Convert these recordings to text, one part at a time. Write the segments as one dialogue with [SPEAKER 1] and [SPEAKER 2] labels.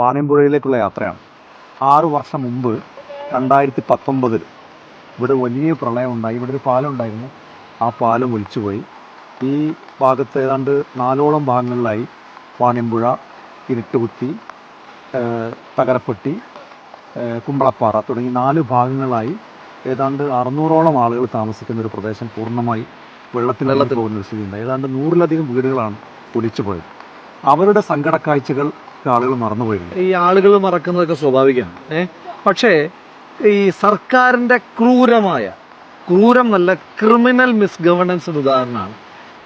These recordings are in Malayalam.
[SPEAKER 1] പാനമ്പുഴയിലേക്കുള്ള യാത്രയാണ്. ആറു വർഷം മുമ്പ് രണ്ടായിരത്തി പത്തൊമ്പതിൽ ഇവിടെ വലിയ പ്രളയം ഉണ്ടായി. ഇവിടെ ഒരു പാലം ഉണ്ടായിരുന്നു. ആ പാലം ഒലിച്ചുപോയി. ഈ ഭാഗത്ത് ഏതാണ്ട് നാലോളം ഭാഗങ്ങളിലായി പാനമ്പുഴ ഇരുട്ടുകുത്തി തകരപ്പെട്ടി കുമ്പളപ്പാറ തുടങ്ങി നാല് ഭാഗങ്ങളായി ഏതാണ്ട് അറുന്നൂറോളം ആളുകൾ താമസിക്കുന്ന ഒരു പ്രദേശം പൂർണമായി വെള്ളത്തിൽ വെള്ളത്തിൽ പോകുന്ന ഒരു സ്ഥിതിയുണ്ട് ഏതാണ്ട് നൂറിലധികം വീടുകളാണ് ഒലിച്ചു പോയത് അവരുടെ സങ്കടക്കാഴ്ചകൾ ആളുകൾ മറന്നുപോയിട്ടുണ്ട്
[SPEAKER 2] ഈ ആളുകൾ മറക്കുന്നതൊക്കെ സ്വാഭാവികമാണ്. ഏ? പക്ഷേ ഈ സർക്കാരിന്റെ ക്രൂരമായ ക്രൂരം നല്ല ക്രിമിനൽ മിസ്ഗവർണൻസിന് ഉദാഹരണമാണ്.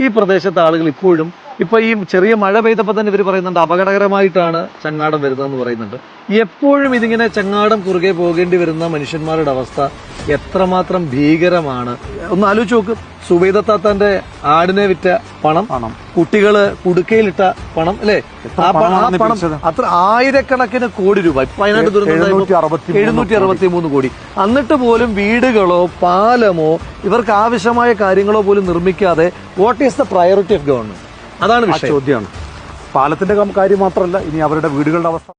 [SPEAKER 2] ഈ പ്രദേശത്തെ ആളുകൾ ഇപ്പോഴും ഇപ്പൊ ഈ ചെറിയ മഴ പെയ്തപ്പോൾ തന്നെ ഇവർ പറയുന്നുണ്ട് അപകടകരമായിട്ടാണ് ചങ്ങാടം വരുന്നതെന്ന് പറയുന്നുണ്ട്. എപ്പോഴും ഇതിങ്ങനെ ചങ്ങാടം കുറുകെ പോകേണ്ടി വരുന്ന മനുഷ്യന്മാരുടെ അവസ്ഥ എത്രമാത്രം ഭീകരമാണ്. ഒന്ന് ആലോചിച്ച് നോക്ക്. സുബൈദത്താത്തന്റെ ആടിനെ വിറ്റ പണം
[SPEAKER 1] പണം.
[SPEAKER 2] കുട്ടികൾ കുടുക്കയിലിട്ട പണം അല്ലേ? ആ പണം അത്ര ആയിരക്കണക്കിന് കോടി രൂപ. ഇപ്പൊ അതിനായിട്ട്
[SPEAKER 1] എഴുന്നൂറ്റി അറുപത്തി
[SPEAKER 2] മൂന്ന് കോടി. എന്നിട്ട് പോലും വീടുകളോ പാലമോ ഇവർക്ക് ആവശ്യമായ കാര്യങ്ങളോ പോലും നിർമ്മിക്കാതെ what is the priority of government അതാണ് വിഷയം.
[SPEAKER 1] ചോദ്യമാണ്. പാലത്തിന്റെ കാര്യം മാത്രമല്ല ഇനി അവരുടെ വീടുകളുടെ അവസ്ഥ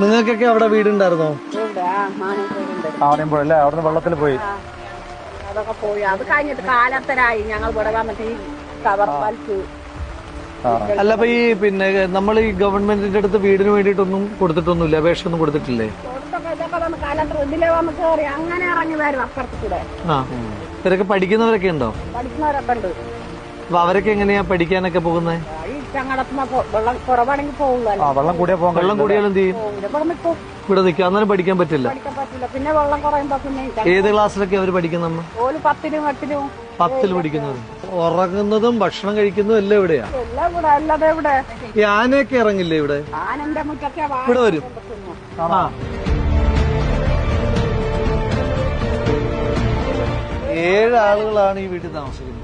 [SPEAKER 2] നിങ്ങൾക്കൊക്കെ അവിടെ വീടുണ്ടായിരുന്നോ?
[SPEAKER 1] അല്ലേ? അവിടുന്ന് വെള്ളത്തിൽ പോയി.
[SPEAKER 3] അതൊക്കെ പോയി. അത് കഴിഞ്ഞിട്ട് കാലത്തരായി ഞങ്ങൾ ഇവിടെ വന്നിട്ട് ഈ കവർ വലിച്ചു.
[SPEAKER 2] അല്ല അപ്പൊ ഈ പിന്നെ നമ്മൾ ഈ ഗവൺമെന്റിന്റെ അടുത്ത് വീടിന് വേണ്ടിയിട്ടൊന്നും കൊടുത്തിട്ടൊന്നുമില്ല? അപേക്ഷ ഒന്നും കൊടുത്തിട്ടില്ലേ
[SPEAKER 3] അങ്ങനെ ഇറങ്ങി വരും അപ്പുറത്ത് കൂടെ
[SPEAKER 2] ആ. ഇവരൊക്കെ പഠിക്കുന്നവരൊക്കെ ഉണ്ടോ?
[SPEAKER 3] പഠിക്കുന്നവരൊക്കെ ഉണ്ട്.
[SPEAKER 2] അപ്പൊ അവരൊക്കെ എങ്ങനെയാ പഠിക്കാനൊക്കെ പോകുന്നത്
[SPEAKER 3] ഈ ചങ്ങടത്തുമ്പോ വെള്ളം കുറവാണെങ്കിൽ
[SPEAKER 1] ആ വെള്ളം കൂടിയാൽ
[SPEAKER 2] വെള്ളം കൂടിയാലും എന്ത് ചെയ്യും?
[SPEAKER 3] ഇവിടെ നിൽക്കും
[SPEAKER 2] നിൽക്കുക. അന്നേരം പഠിക്കാൻ പറ്റില്ല.
[SPEAKER 3] പഠിക്കാൻ പറ്റില്ല. പിന്നെ വെള്ളം കുറയുമ്പോ പിന്നെ
[SPEAKER 2] ഏത് ക്ലാസ്സിലൊക്കെ അവർ പഠിക്കുന്ന
[SPEAKER 3] ഓൽ പത്തിലും എട്ടിലും
[SPEAKER 2] പത്തിൽ പഠിക്കുന്നവർ ഉറങ്ങുന്നതും ഭക്ഷണം കഴിക്കുന്നതും എല്ലാം ഇവിടെയാ?
[SPEAKER 3] എല്ലാം ഇവിടെ അല്ലാതെ ഇവിടെ
[SPEAKER 2] ഈ ആനയൊക്കെ ഇറങ്ങില്ലേ ഇവിടെ?
[SPEAKER 3] ആനന്റെ
[SPEAKER 2] ഇവിടെ വരും. ആ. ഏഴ് ആളുകളാണ് ഈ വീട്ടിൽ താമസിക്കുന്നത്.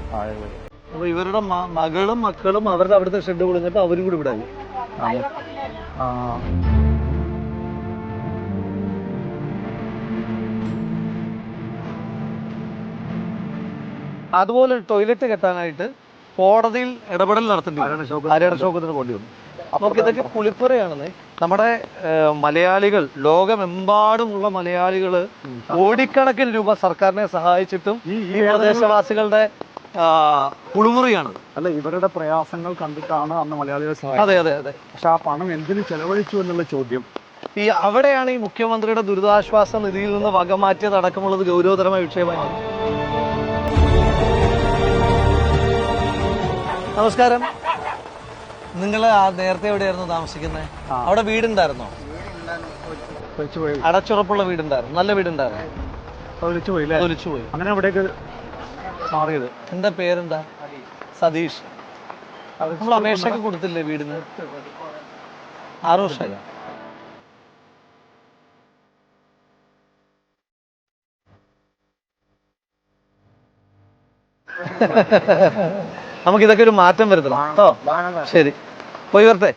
[SPEAKER 2] അപ്പൊ ഇവരുടെ മകളും മക്കളും അവരുടെ അവിടുത്തെ ഷെഡ് പൊളിഞ്ഞിട്ട് അവരും കൂടി ഇവിടെ.
[SPEAKER 1] ആ.
[SPEAKER 2] അതുപോലെ ഒരു ടോയ്ലറ്റ് കെട്ടാനായിട്ട് കോടതിയിൽ ഇടപെടൽ നടത്തേണ്ടി ഷൗക്കത്തിന് കൊണ്ടി വന്നു നമുക്ക് ഇതൊക്കെ കുളിപ്പുറയാണെന്ന് നമ്മുടെ മലയാളികൾ ലോകമെമ്പാടുമുള്ള മലയാളികൾ കോടിക്കണക്കിന് രൂപ സർക്കാരിനെ സഹായിച്ചിട്ടും ഈ പ്രദേശവാസികളുടെ കുളിമുറിയാണ്.
[SPEAKER 1] അല്ല ഇവരുടെ പ്രയാസങ്ങൾ കണ്ടിട്ടാണ് അന്ന് മലയാളികൾ
[SPEAKER 2] അതെ അതെ അതെ.
[SPEAKER 1] പക്ഷെ ആ പണം എന്തിനു ചെലവഴിച്ചു എന്നുള്ള ചോദ്യം.
[SPEAKER 2] ഈ അവിടെയാണ് ഈ മുഖ്യമന്ത്രിയുടെ ദുരിതാശ്വാസ നിധിയിൽ നിന്ന് വകമാറ്റിയത് അടക്കമുള്ളത് ഗൗരവതരമായ വിഷയമായി നമസ്കാരം. നിങ്ങൾ നേരത്തെ എവിടെയായിരുന്നു താമസിക്കുന്നത് അവിടെ വീടുണ്ടായിരുന്നോ? അടച്ചുറപ്പുള്ള വീടുണ്ടായിരുന്നു. നല്ല വീടുണ്ടായിരുന്നു.
[SPEAKER 1] പോയി അങ്ങനെ അവിടേക്ക് മാറിയത്.
[SPEAKER 2] എന്താ പേരെന്താ? സതീഷ്. നമ്മൾ അപേക്ഷയൊക്കെ കൊടുത്തില്ലേ വീടിന്? ആറു വർഷമായി. നമുക്ക് ഇതൊക്കെ ഒരു മാറ്റം വരുത്തണം. കേട്ടോ ശരി. പോയി വരട്ടെ.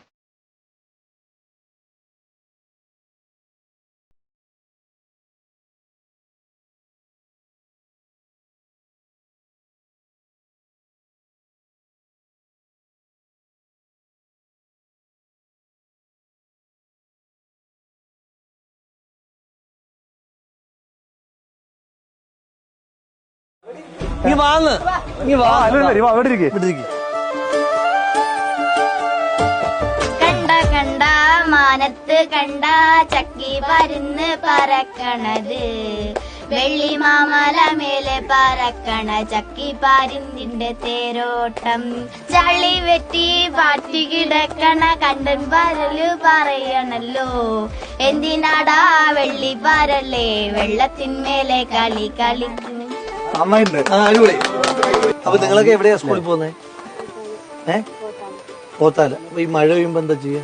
[SPEAKER 2] നീ വാന്ന്. നീ വാ.
[SPEAKER 1] അവിടെ ഇരിക്കേ
[SPEAKER 2] ഇവിടെ ഇരിക്ക്.
[SPEAKER 4] കണ്ട കണ്ട മാനത്ത് കണ്ട ചക്കി പരുന്ന് പറക്കണത്. വെള്ളി മാമല മേലെ പറക്കണ ചക്കി പാരുന്നിന്റെ തേരോട്ടം. ചളി വെറ്റി പാറ്റി കിടക്കണ കണ്ടൻ പരൽ പറയണല്ലോ. എന്തിനാടാ വെള്ളി പരല്ലേ വെള്ളത്തിന്മേലെ കളി കളിക്കുന്നു
[SPEAKER 1] നന്നായിട്ടുണ്ട്.
[SPEAKER 2] ആ അടിപൊളി. അപ്പൊ നിങ്ങളൊക്കെ എവിടെയാ സ്കൂളിൽ പോകുന്നേ? ഏ? പോത്താല. അപ്പൊ ഈ മഴ പെയ്യുമ്പോ എന്താ ചെയ്യാ?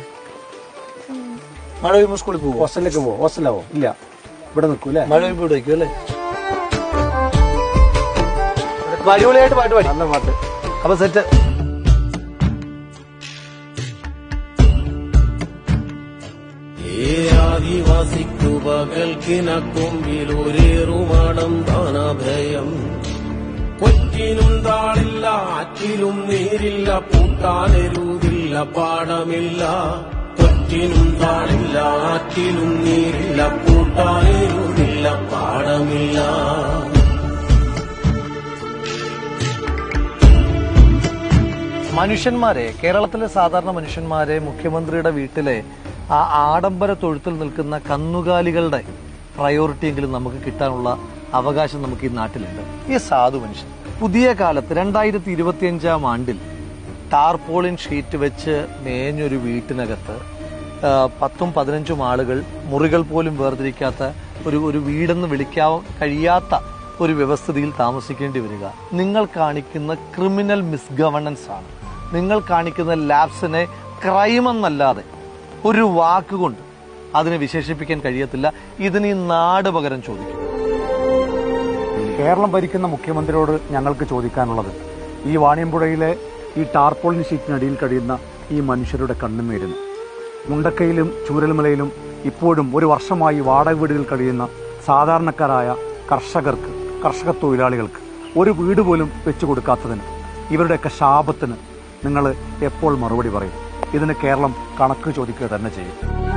[SPEAKER 2] മഴ പെയ്യുമ്പോ സ്കൂളിൽ പോകും
[SPEAKER 1] ഹോസ്റ്റലിലേക്ക് പോവോ? ഹോസ്റ്റലാവോ ഇല്ല. ഇവിടെ നിൽക്കൂ അല്ലേ?
[SPEAKER 2] മഴ പെയ്യുമ്പോ ഇവിടെ വയ്ക്കും അല്ലേ? അടിപൊളിയായിട്ട് പാട്ട് പാടി.
[SPEAKER 1] നല്ല പാട്ട്.
[SPEAKER 2] അപ്പൊ സെറ്റ്
[SPEAKER 5] ഏ ആദിവാസിക്കു പകൽക്കിനക്കൊമ്പിൽ ഒരേറുമാടം ദാനഭയം കൊച്ചിനും താളില്ല ആറ്റിലും നീരില്ല പൂട്ടാനെരുതില്ല പാടമില്ല. കൊച്ചിനും താളില്ല ആറ്റിലും നീരില്ല പൂട്ടാനെരുതില്ല പാടമില്ല.
[SPEAKER 2] മനുഷ്യന്മാരെ കേരളത്തിലെ സാധാരണ മനുഷ്യന്മാരെ മുഖ്യമന്ത്രിയുടെ വീട്ടിലെ ആ ആഡംബര തൊഴുത്തിൽ നിൽക്കുന്ന കന്നുകാലികളുടെ പ്രയോറിറ്റി എങ്കിലും നമുക്ക് കിട്ടാനുള്ള അവകാശം നമുക്ക് ഈ നാട്ടിലുണ്ട്. ഈ സാധു മനുഷ്യൻ. പുതിയ കാലത്ത് രണ്ടായിരത്തി ഇരുപത്തിയഞ്ചാം ആണ്ടിൽ ടാർപോളിൻ ഷീറ്റ് വെച്ച് മേഞ്ഞൊരു വീട്ടിനകത്ത് പത്തും പതിനഞ്ചും ആളുകൾ മുറികൾ പോലും വേർതിരിക്കാത്ത ഒരു ഒരു വീടെന്ന് വിളിക്കാൻ കഴിയാത്ത ഒരു വ്യവസ്ഥിതിയിൽ താമസിക്കേണ്ടി വരിക. നിങ്ങൾ കാണിക്കുന്ന ക്രിമിനൽ മിസ്ഗവർണൻസ് ആണ് നിങ്ങൾ കാണിക്കുന്ന ലാബ്സിനെ ക്രൈം എന്നല്ലാതെ ഒരു വാക്കുകൊണ്ട് അതിനെ വിശേഷിപ്പിക്കാൻ കഴിയത്തില്ല. ഇതിന് ഈ നാട് പകരം ചോദിക്കും.
[SPEAKER 1] കേരളം ഭരിക്കുന്ന മുഖ്യമന്ത്രിയോട് ഞങ്ങൾക്ക് ചോദിക്കാനുള്ളത് ഈ വാണിയമ്പുഴയിലെ ഈ ടാർപോളിൻ ഷീറ്റിനടിയിൽ കഴിയുന്ന ഈ മനുഷ്യരുടെ കണ്ണുനീരിന് മുണ്ടക്കയിലും ചൂരൽമലയിലും ഇപ്പോഴും ഒരു വർഷമായി വാടക വീടുകളിൽ കഴിയുന്ന സാധാരണക്കാരായ കർഷകർക്ക് കർഷക തൊഴിലാളികൾക്ക് ഒരു വീട് പോലും വെച്ചു കൊടുക്കാത്തതിന് ഇവരുടെയൊക്കെ ശാപത്തിന് നിങ്ങൾ എപ്പോൾ മറുപടി പറയും? ഇതിന് കേരളം കണക്ക് ചോദിക്കുക തന്നെ ചെയ്യും.